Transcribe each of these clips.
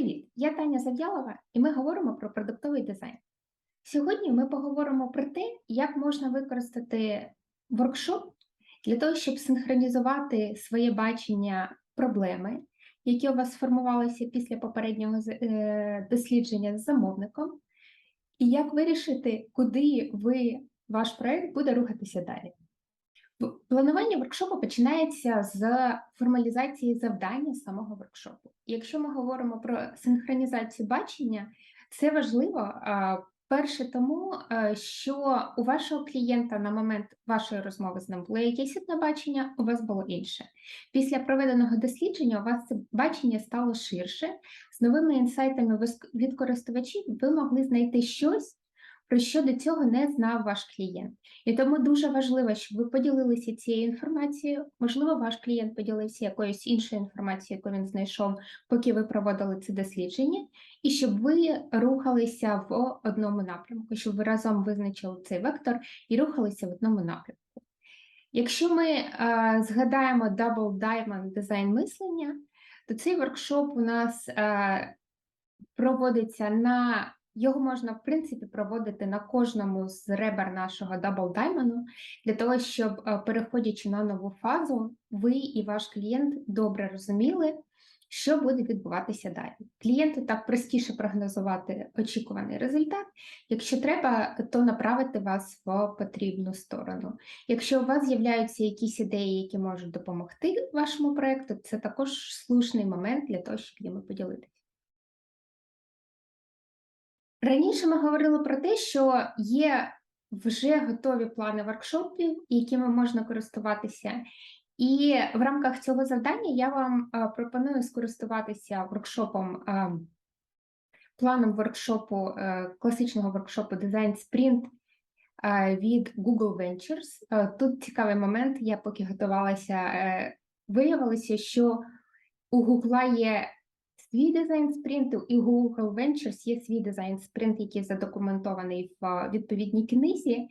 Привіт! Я Таня Зав'ялова, і ми говоримо про продуктовий дизайн. Сьогодні ми поговоримо про те, як можна використати воркшоп для того, щоб синхронізувати своє бачення проблеми, які у вас сформувалися після попереднього е, дослідження з замовником, і як вирішити, куди ви, ваш проект буде рухатися далі. Планування воркшопу починається з формалізації завдання самого воркшопу. Якщо ми говоримо про синхронізацію бачення, це важливо перше тому, е, що у вашого клієнта на момент вашої розмови з ним було якесь одне бачення, у вас було інше. Після проведеного дослідження у вас це бачення стало ширше. З новими інсайтами від користувачів ви могли знайти щось, про що до цього не знав ваш клієнт. І тому дуже важливо, щоб ви поділилися цією інформацією. Можливо, ваш клієнт поділився якоюсь іншою інформацією, яку він знайшов, поки ви проводили це дослідження, і щоб ви рухалися в одному напрямку, щоб ви разом визначили цей вектор і рухалися в одному напрямку. Якщо ми е, згадаємо Double Diamond дизайн мислення, то цей воркшоп у нас е, проводиться на його можна, в принципі, проводити на кожному з ребер нашого Double Diamond, для того, щоб, е, переходячи на нову фазу, ви і ваш клієнт добре розуміли, що буде відбуватися далі. Клієнту так простіше прогнозувати очікуваний результат. Якщо треба, то направити вас в потрібну сторону. Якщо у вас з'являються якісь ідеї, які можуть допомогти вашому проекту, це також слушний момент для того, щоб ними поділитися. Раніше ми говорили про те, що є вже готові плани воркшопів, якими можна користуватися. І в рамках цього завдання я вам е, пропоную скористуватися воркшопом, е, планом воркшопу, е, класичного воркшопу Design Sprint від Google Ventures. Тут цікавий момент, я поки готувалася, виявилося, що у Google є свій дизайн спринту, і Google Ventures є свій дизайн спринт, який задокументований в е, відповідній книзі.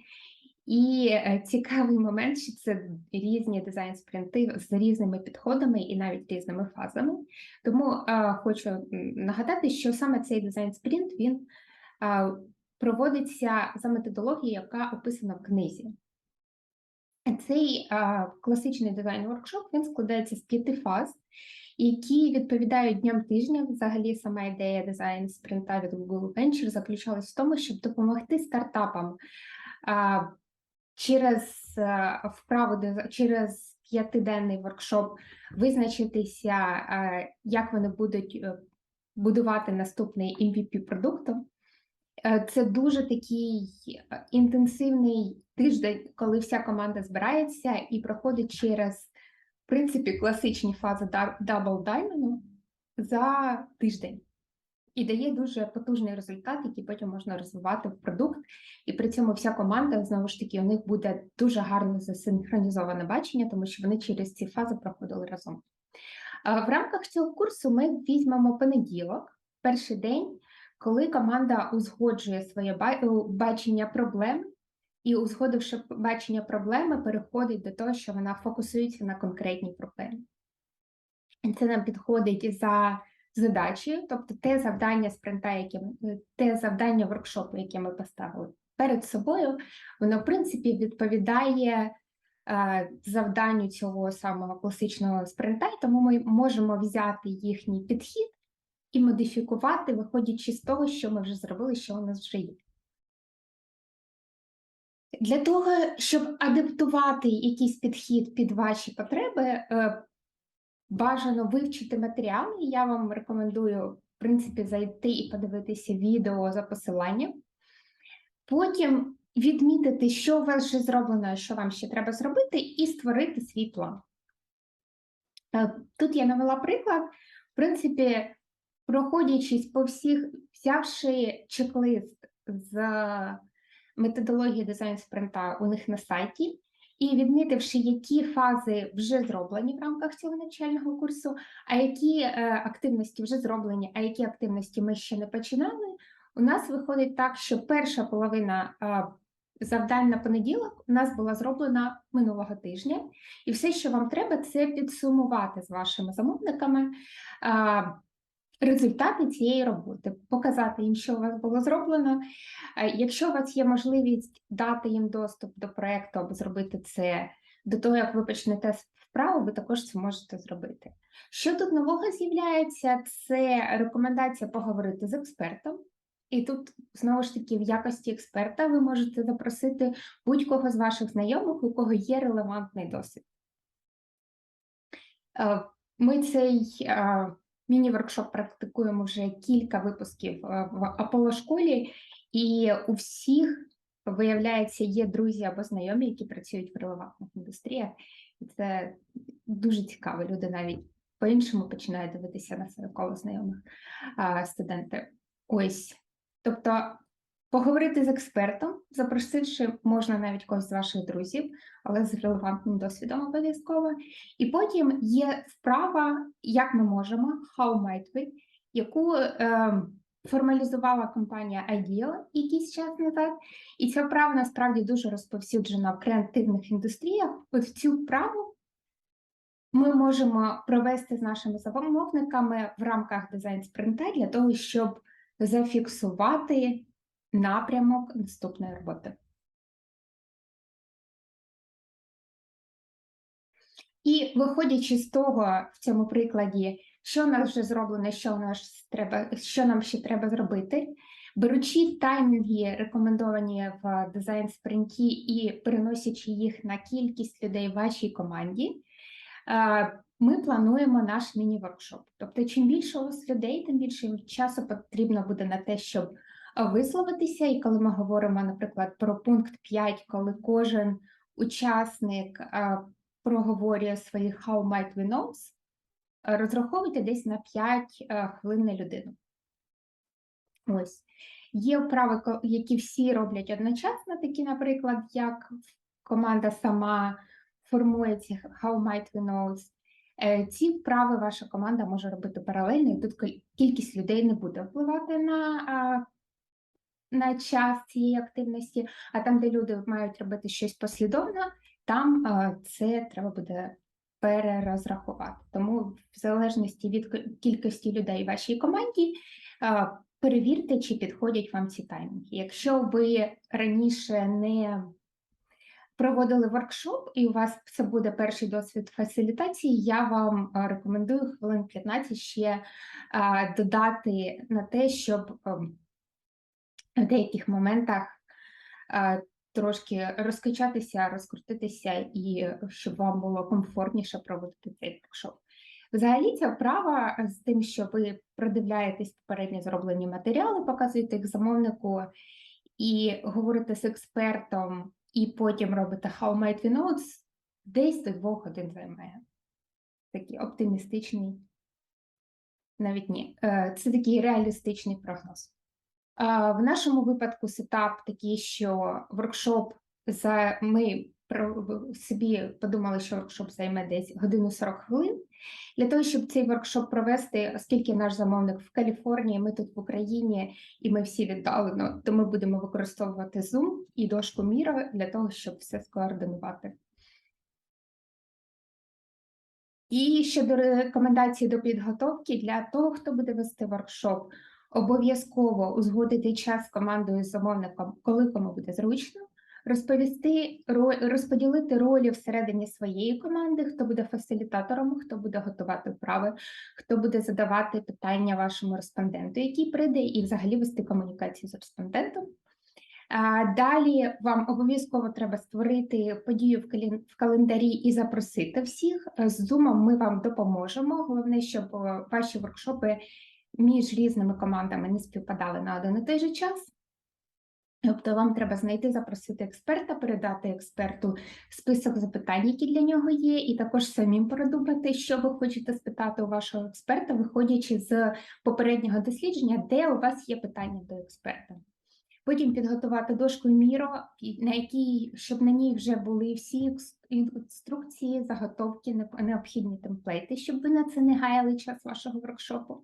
І е, цікавий момент, що це різні дизайн спринти з різними підходами і навіть різними фазами. Тому е, хочу нагадати, що саме цей дизайн спринт він е, проводиться за методологією, яка описана в книзі. Цей е, класичний дизайн воркшоп він складається з п'яти фаз, які відповідають дням тижня. Взагалі, сама ідея дизайн спринта від Google Venture заключалась в тому, щоб допомогти стартапам а, через е, вправу через п'ятиденний воркшоп визначитися, е, як вони будуть е, будувати наступний MVP продукту. Це дуже такий інтенсивний тиждень, коли вся команда збирається і проходить через, принципі, класичні фази Double Diamond за тиждень. І дає дуже потужний результат, який потім можна розвивати в продукт. І при цьому вся команда, знову ж таки, у них буде дуже гарно засинхронізоване бачення, тому що вони через ці фази проходили разом. В рамках цього курсу ми візьмемо понеділок, перший день, коли команда узгоджує своє е, бачення проблем, і, узгодивши бачення проблеми, переходить до того, що вона фокусується на конкретній проблемі. Це нам підходить за задачею, тобто те завдання спринта, яке е, те завдання воркшопу, яке ми поставили перед собою, воно в принципі відповідає е, завданню цього самого класичного спринта, тому ми можемо взяти їхній підхід і модифікувати, виходячи з того, що ми вже зробили, що у нас вже є. Для того, щоб адаптувати якийсь підхід під ваші потреби, е, бажано вивчити матеріали. Я вам рекомендую, в принципі, зайти і подивитися відео за посиланням. Потім відмітити, що у вас вже зроблено, що вам ще треба зробити, і створити свій план. Е, Тут я навела приклад. В принципі, проходячись по всіх, взявши чек-лист з методології дизайн спринта у них на сайті, і відмітивши, які фази вже зроблені в рамках цього навчального курсу, а які е, активності вже зроблені, а які активності ми ще не починали, у нас виходить так, що перша половина е, завдань на понеділок у нас була зроблена минулого тижня, і все, що вам треба, це підсумувати з вашими замовниками. е, результати цієї роботи, показати їм, що у вас було зроблено. Е, Якщо у вас є можливість дати їм доступ до проекту або зробити це до того, як ви почнете вправу, ви також це можете зробити. Що тут нового з'являється? Це рекомендація поговорити з експертом. І тут, знову ж таки, в якості експерта ви можете запросити будь-кого з ваших знайомих, у кого є релевантний досвід. Е, Ми цей е, міні-воркшоп практикуємо вже кілька випусків е, в Аполло школі, і у всіх, виявляється, є друзі або знайомі, які працюють в релевантних індустріях. Це дуже цікаво. Люди навіть по-іншому починають дивитися на своє коло знайомих студенти. Ось. Тобто поговорити з експертом, запросивши можна навіть когось з ваших друзів, але з релевантним досвідом обов'язково. І потім є вправа, як ми можемо, how might we, яку е, формалізувала компанія IDEO якийсь час назад. І ця вправа насправді дуже розповсюджена в креативних індустріях. От цю вправу ми можемо провести з нашими замовниками в рамках дизайн спринта для того, щоб зафіксувати напрямок наступної роботи. І виходячи з того в цьому прикладі, що нас вже зроблено, що нас треба, що нам ще треба зробити, беручи таймінги, рекомендовані в дизайн спринті і переносячи їх на кількість людей в вашій команді, е, ми плануємо наш міні-воркшоп. Тобто, чим більше у вас людей, тим більше часу потрібно буде на те, щоб висловитися. І коли ми говоримо, наприклад, про пункт 5, коли кожен учасник проговорює свої how might we knows, розраховуйте десь на 5 е, хвилин на людину. Ось. Є вправи, які всі роблять одночасно, такі, наприклад, як команда сама формує ці how might we knows. Е, Ці вправи ваша команда може робити паралельно, і тут кількість людей не буде впливати на, на час цієї активності, а там, де люди мають робити щось послідовно, там це треба буде перерозрахувати. Тому, в залежності від кількості людей в вашій команді, перевірте, чи підходять вам ці таймінги. Якщо ви раніше не проводили воркшоп, і у вас це буде перший досвід фасилітації, я вам рекомендую хвилин 15 ще додати на те, щоб ем, в деяких моментах трошки розкачатися, розкрутитися, і щоб вам було комфортніше проводити цей воркшоп. Взагалі, ця вправа з тим, що ви продивляєтесь попередньо зроблені матеріали, показуєте їх замовнику і говорите з експертом, і потім робите How we notes, десь до двох годин займає. Такий оптимістичний, навіть ні, е, це такий реалістичний прогноз. В нашому випадку сетап такий, що воркшоп за ми собі подумали, що воркшоп займе десь годину 40 хвилин. Для того, щоб цей воркшоп провести, оскільки наш замовник в Каліфорнії, ми тут в Україні, і ми всі віддалено, то ми будемо використовувати Zoom і дошку Міра для того, щоб все скоординувати. І щодо рекомендацій до підготовки для того, хто буде вести воркшоп, обов'язково узгодити час з командою замовником, коли кому буде зручно, розповісти ро- розподілити ролі всередині своєї команди, хто буде фасилітатором, хто буде готувати вправи, хто буде задавати питання вашому респонденту, який прийде, і взагалі вести комунікацію з респондентом. Далі вам обов'язково треба створити подію в календарі і запросити всіх. З Zoom ми вам допоможемо. Головне, щоб е, ваші воркшопи між різними командами не співпадали на один і той же час. Тобто вам треба знайти, запросити експерта, передати експерту список запитань, які для нього є, і також самим продумати, що ви хочете спитати у вашого експерта, виходячи з попереднього дослідження, де у вас є питання до експерта. Потім підготувати дошку Міро, на якій, щоб на ній вже були всі інструкції, заготовки, необхідні темплейти, щоб ви на це не гаяли час вашого воркшопу.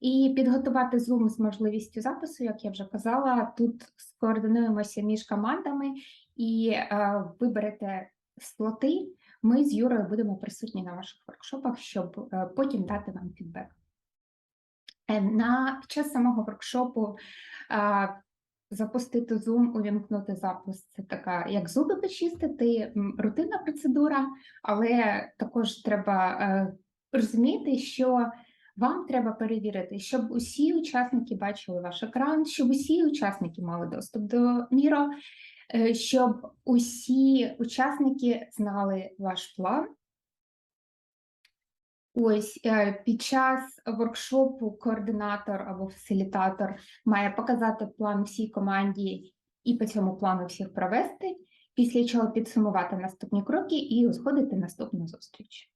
І підготувати Zoom з можливістю запису, як я вже казала, тут скоординуємося між командами і е, виберете слоти. Ми з Юрою будемо присутні на ваших воркшопах, щоб е, потім дати вам фідбек. Е, На час самого воркшопу а, запустити Zoom, увімкнути запис. Це така, як зуби почистити, рутинна процедура, але також треба е, розуміти, що вам треба перевірити, щоб усі учасники бачили ваш екран, щоб усі учасники мали доступ до Міро, е, щоб усі учасники знали ваш план. Ось е, під час воркшопу координатор або фасилітатор має показати план всій команді і по цьому плану всіх провести, після чого підсумувати наступні кроки і узгодити наступну зустріч.